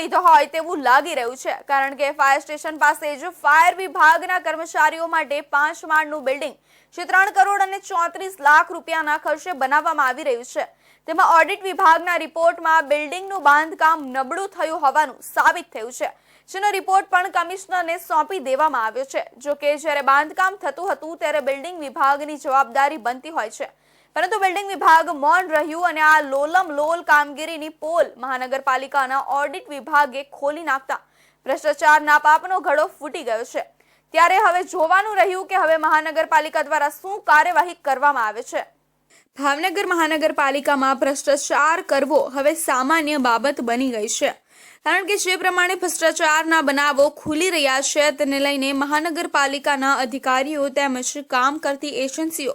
લીધો હોય તેવું લાગી રહ્યું છે. કારણ કે ફાયર સ્ટેશન પાસે જ ફાયર વિભાગના કર્મચારીઓ માટે પાંચ માળનું બિલ્ડિંગ જે ત્રણ કરોડ અને ચોત્રીસ લાખ રૂપિયાના ખર્ચે બનાવવામાં આવી રહ્યું છે. તેમાં ઓડિટ વિભાગના રિપોર્ટમાં બિલ્ડિંગનું બાંધકામ નબળું થયું હોવાનું સાબિત થયું છે. જેનો રિપોર્ટ પણ કમિશનરને સોંપી દેવામાં આવ્યો છે. જો કે જ્યારે બાંધકામ થતું હતું, ત્યારે બિલ્ડિંગ વિભાગની જવાબદારી બનતી હોય છે. પરંતુ બિલ્ડિંગ વિભાગ મૌન રહ્યું અને આ લોલમ લોલ કામગીરીની પોલ મહાનગરપાલિકાના ઓડિટ વિભાગે ખોલી નાખતા. ભ્રષ્ટાચારના પાપનો ઘડો ફૂટી ગયો છે. ત્યારે હવે જોવાનું રહ્યું કે હવે મહાનગરપાલિકા દ્વારા શું કાર્યવાહી કરવામાં આવે છે. ભાવનગર મહાનગરપાલિકામાં ભ્રષ્ટાચાર કરવો હવે સામાન્ય બાબત બની ગઈ છે. કારણ કે જે પ્રમાણે ભ્રષ્ટાચારના બનાવો ખુલી રહ્યા છે, તેને લઈને મહાનગરપાલિકાના અધિકારીઓ તેમજ કામ કરતી એજન્સીઓ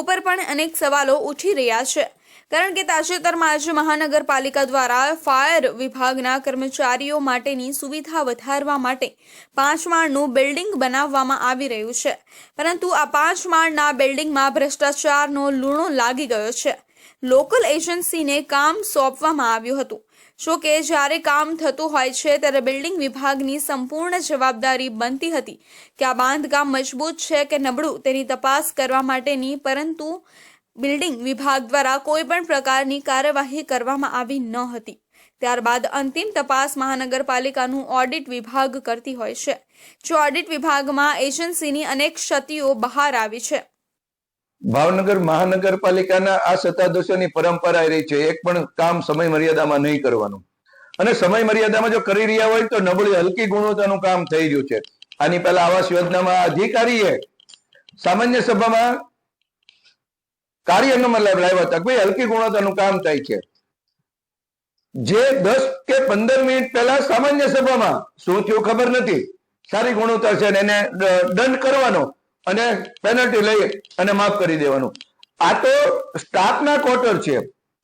ઉપર પણ અનેક સવાલો ઉઠી રહ્યા છે. કારણ કે તાજેતરમાં જ મહાનગરપાલિકા દ્વારા ફાયર વિભાગના કર્મચારીઓ માટેની સુવિધા વધારવા માટે પાંચ માળનું બિલ્ડિંગ બનાવવામાં આવી રહ્યું છે. પરંતુ આ પાંચ માળના બિલ્ડિંગમાં ભ્રષ્ટાચારનો લૂણો લાગી ગયો છે. લોકલ એજન્સીને કામ સોંપવામાં આવ્યું હતું. જો કે જ્યારે કામ થતું હોય છે, ત્યારે બિલ્ડિંગ વિભાગની સંપૂર્ણ જવાબદારી બનતી હતી કે આ બાંધકામ મજબૂત છે કે નબળું તેની તપાસ કરવા માટેની, પરંતુ બિલ્ડિંગ વિભાગ દ્વારા કોઈ પણ પ્રકારની કાર્યવાહી કરવામાં આવી ન હતી. ત્યારબાદ અંતિમ તપાસ મહાનગરપાલિકાનું ઓડિટ વિભાગ કરતી હોય છે. જો ઓડિટ વિભાગમાં એજન્સીની અનેક ક્ષતિઓ બહાર આવી છે ભાવનગર મહાનગરપાલિકાના આ સત્તાધીશોની પરંપરા રહી છે. એક પણ કામ સમય મર્યાદામાં નહીં કરવાનું. અને સમય મર્યાદામાં જો કરી રહ્યા હોય તો નબળી હલકી ગુણવત્તાનું કામ થઈ રહ્યું છે. આની પહેલા આવાસ યોજનામાં અધિકારીએ સામાન્ય સભામાં કાર્યનો મતલબ લાવ્યા હતા ભાઈ હલકી ગુણવત્તાનું કામ થાય છે. જે દસ કે પંદર મિનિટ પહેલા સામાન્ય સભામાં શું થયું ખબર નથી. સારી ગુણવત્તા છે એને દંડ કરવાનો અને પેનલ્ટી લઈ અને માફ કરી દેવાનું. આ તો સ્ટાફના ક્વાર્ટર છે.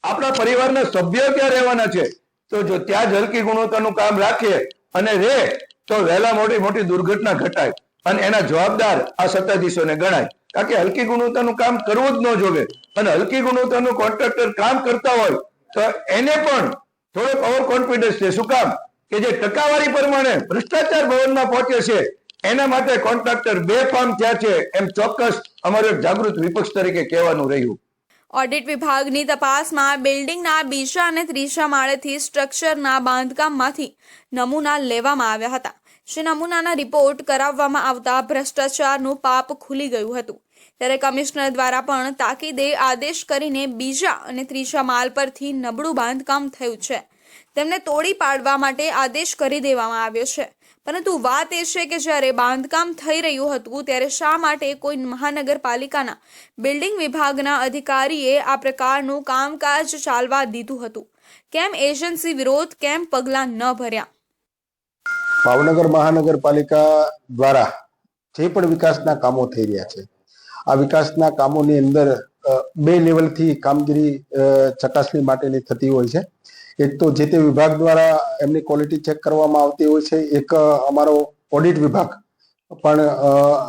આપણા પરિવારના સભ્યો ત્યાં રહેવાના છે? તો જો ત્યાં જ હલકી ગુણવત્તાનું કામ રાખીએ અને રહે તો વહેલા મોટી મોટી દુર્ઘટના ઘટાય અને એના જવાબદાર આ સત્તાધીશોને ગણાય. કારણ કે હલકી ગુણવત્તાનું કામ કરવું જ ન જોવે. અને હલકી ગુણવત્તાનું કોન્ટ્રાક્ટર કામ કરતા હોય, તો એને પણ થોડોક ઓવર કોન્ફિડન્સ છે. શું કામ? કે જે ટકાવારી પ્રમાણે ભ્રષ્ટાચાર ભવનમાં પહોંચે છે એના માટે કોન્ટ્રાક્ટર બે ફાર્મ થયા છે, એમ ચોક્કસ અમારું જાગૃત વિપક્ષ તરીકે કહેવાનું રહ્યું. ઓડિટ વિભાગની તપાસમાં બિલ્ડિંગના બીજા અને ત્રીજા માળેથી સ્ટ્રક્ચરના બાંધકામમાંથી નમૂના લેવામાં આવ્યા હતા. જે નમૂનાના રિપોર્ટ કરાવવામાં આવતા ભ્રષ્ટાચારનું પાપ ખુલી ગયું હતું. ત્યારે કમિશનર દ્વારા પણ તાકીદે આદેશ કરીને બીજા અને ત્રીજા માલ પરથી નબળું બાંધકામ થયું છે. તેમને તોડી પાડવા માટે આદેશ કરી દેવામાં આવ્યો છે. પરંતુ વાત એ છે કે જ્યારે બાંધકામ થઈ રહ્યું હતું, ત્યારે શા માટે કોઈ મહાનગરપાલિકાના બિલ્ડિંગ વિભાગના અધિકારીએ આ પ્રકારનું કામકાજ ચાલવા દીધું હતું? કેમ એજન્સી વિરોધ, કેમ પગલાં ન ભર્યા? ભાવનગર મહાનગરપાલિકા દ્વારા જે પણ વિકાસના કામો થઈ રહ્યા છે, આ વિકાસના કામોની અંદર બે લેવલથી કામગીરી ચકાસણી માટેની થતી હોય છે. એક તો જે તે વિભાગ દ્વારા એમની ક્વોલિટી ચેક કરવામાં આવતી હોય છે, એક અમારો ઓડિટ વિભાગ પણ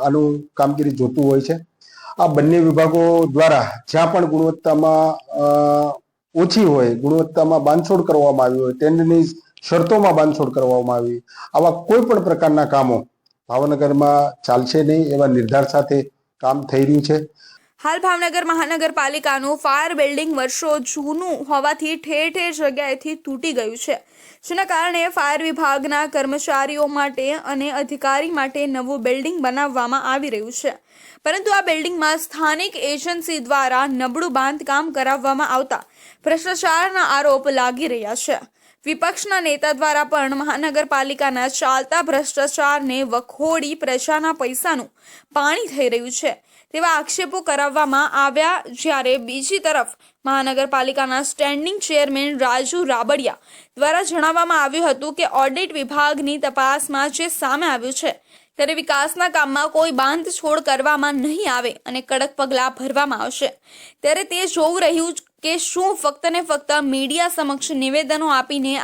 આનું કામગીરી જોતું હોય છે. આ બંને વિભાગો દ્વારા જ્યાં પણ ગુણવત્તામાં ઓછી હોય, ગુણવત્તામાં બાંધછોડ કરવામાં આવી હોય ટેન્ડરની શરતોમાં બાંધછોડ કરવામાં આવી, આવા કોઈ પણ પ્રકારના કામો ભાવનગરમાં ચાલશે નહીં એવા નિર્ધાર સાથે કામ થઈ રહ્યું છે. હાલ ભાવનગર મહાનગરપાલિકાનું ફાયર બિલ્ડિંગ વર્ષો જૂનું હોવાથી ઠેર ઠેર જગ્યાએથી તૂટી ગયું છે. જેના કારણે ફાયર વિભાગના કર્મચારીઓ માટે અને અધિકારી માટે નવું બિલ્ડિંગ બનાવવામાં આવી રહ્યું છે. પરંતુ આ બિલ્ડિંગમાં સ્થાનિક એજન્સી દ્વારા નબળું બાંધકામ કરાવવામાં આવતા ભ્રષ્ટાચારના આરોપ લાગી રહ્યા છે. વિપક્ષના નેતા દ્વારા પણ મહાનગરપાલિકાના ચાલતા ભ્રષ્ટાચારને વખોડી પ્રજાના પૈસાનું પાણી થઈ રહ્યું છે. તેવા આક્ષેપો કરાવવામાં આવ્યા જ્યારે બીજી તરફ મહાનગરપાલિકાના સ્ટેન્ડિંગ ચેરમેન રાજુ રાબડિયા દ્વારા જણાવવામાં આવ્યું હતું કે ઓડિટ વિભાગની તપાસમાં જે સામે આવ્યું છે ત્યારે વિકાસના કામમાં કોઈ બાંધછોડ કરવામાં નહીં આવે અને કડક પગલાં ભરવામાં આવશે. ત્યારે તે જોવું રહ્યું કે શું ફક્ત ને ફક્ત મીડિયા સમક્ષ નિવેદનો આપીને આ